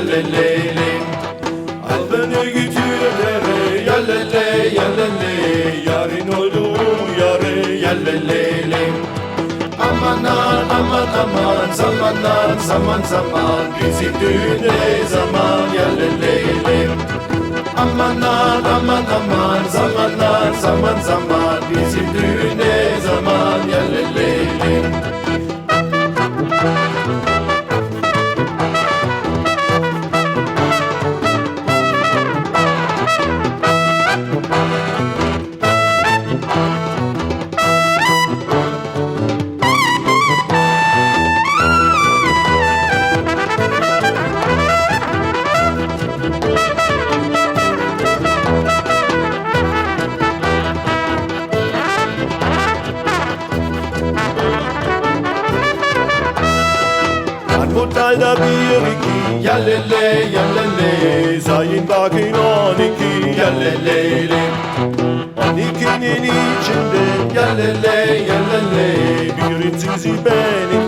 yalleleyli Al beni götür eve yallele yallele Yarın oldu yarı yalleleyli Amanlar aman aman zamanlar zaman zaman. Bizim düğüne zaman yalleleyli Amanlar aman aman zamanlar zaman zaman Armutalda bir iki. Yallele yallele Sayın bakın on iki. Yalleleyli On ikinin içinde. Yallele yallele Birincisi benimki